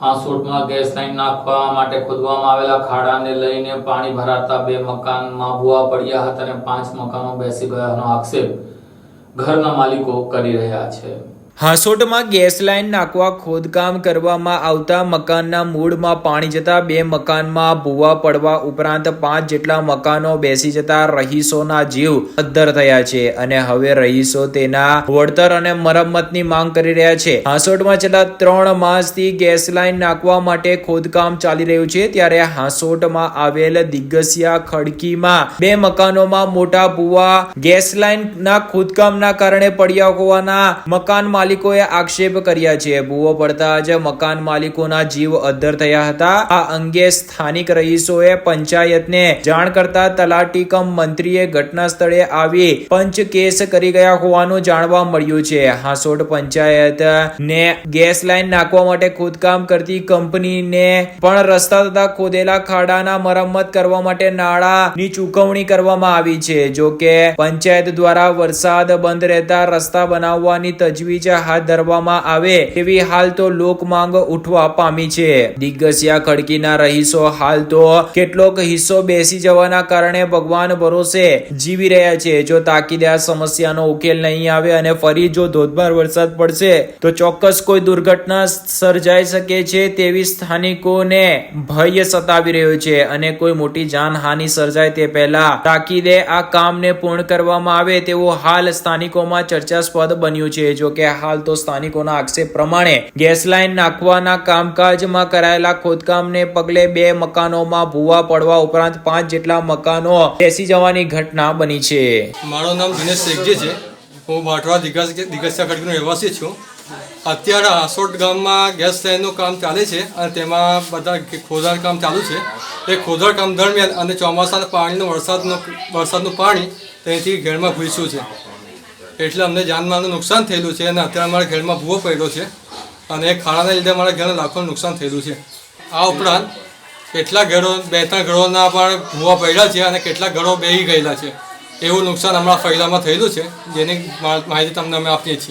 હાંસોટમાં gas line નાખવા માટે ખોદવામાં આવેલા ખાડાને લઈને પાણી ભરાતા બે મકાનમાં ભૂવા પડ્યા હતા અને પાંચ મકાનો બેસી ગયાનો આક્ષેપ ઘરના માલિકો કરી રહ્યા છે. હાંસોટમાં ગેસ લાઇન નાખવા ખોદકામ કરવામાં આવતા મકાનના મૂળમાં પાણી જતા બે મકાનમાં ભૂવા પડવા ઉપરાંત પાંચ જેટલા મકાનો બેસી જતા રહીશોના જીવ અદ્ધર થયા છે અને હવે રહીશો તેના વળતર અને મરમ્મતની માંગ કરી રહ્યા છે. હાસોટમાં છેલ્લા ત્રણ માસથી ગેસ લાઇન નાખવા માટે ખોદકામ ચાલી રહ્યું છે ત્યારે હાંસોટમાં આવેલ દિગ્ગસિયા ખડકીમાં બે મકાનોમાં મોટા ભૂવા ગેસ લાઇનના ખોદકામના કારણે પડ્યા હોવાના મકાન માલિકોએ આક્ષેપ કર્યા છે. ભૂવો પડતા જ મકાન માલિકોના જીવ અદ્ધર થયા હતા. આ અંગે સ્થાનિક રહીશોએ પંચાયતને જાણ કરતા તલાટી મંત્રીએ ઘટના સ્થળે આવી પંચ કેસ કરી ગયા હોવાનું જાણવા મળ્યું છે. હાસોડ પંચાયત ને ગેસ લાઈન નાખવા માટે ખોદકામ કરતી કંપનીને પણ રસ્તા તથા ખોદેલા ખાડાના મરમ્મત કરવા માટે નાણાંની ચૂકવણી કરવામાં આવી છે. જો કે પંચાયત દ્વારા વરસાદ બંધ રહેતા રસ્તા બનાવવાની તજવીજ હાથ ધરવામાં આવે તેવી હાલ તો લોક માંગ ઉઠવા પામી છે. દિગ્ગસિયા ખડકીના રહીશો હાલ તો કેટલોક હિસ્સો બેસી જવાના કારણે ભગવાન ભરોસે જીવી રહ્યા છે. જો તાકીદે આ સમસ્યાનો ઉકેલ નહીં આવે અને ફરી જો ધોધમાર વરસાદ પડશે, તો ચોક્કસ કોઈ દુર્ઘટના સર્જાઈ શકે છે તેવી સ્થાનિકોને ભય સતાવી રહ્યો છે અને કોઈ મોટી જાનહાનિ સર્જાય તે પહેલા તાકીદે આ કામને પૂર્ણ કરવામાં આવે તેવો હાલ સ્થાનિકોમાં ચર્ચાસ્પદ બન્યું છે. જો કે હાલ તો સ્થાનિકોના આક્ષેપ પ્રમાણે ગેસ લાઇન નાખવાના કામકાજમાં કરાયેલા ખોદકામને પગલે બે મકાનોમાં ભૂવા પડવા ઉપરાંત પાંચ જેટલા મકાનો બેસી જવાની ઘટના બની છે. મારું નામ દિનેશ શેખજી છે. હું બાટવા દિગ્ગજ દિગ્ગજિયા ખડકીનો રહેવાસી છું. અત્યારે આસોટ ગામમાં ગેસ લાઇનનું કામ ચાલે છે અને તેમાં બધા ખોદાણ કામ ચાલુ છે. એ ખોદાણ કામ દરમિયાન અને ચોમાસાના પાણીનું વરસાદનું વરસાદનું પાણી તેથી ઘેરમાં ઘૂસ્યું છે. એટલે અમને જાનમાલનું નુકસાન થયેલું છે અને અત્યારે અમારા ઘેરમાં ભૂવો પડ્યો છે અને એ ખાડાના લીધે અમારા ઘરને લાખોનું નુકસાન થયેલું છે. આ ઉપરાંત કેટલા ઘરો, બે ત્રણ ઘરોના પણ ભૂવા પડ્યા છે અને કેટલા ઘરો બેહી ગયેલા છે. એવું નુકસાન હમણાં ફૈલામાં થયેલું છે, જેની માહિતી તમને અમે આપીએ છીએ.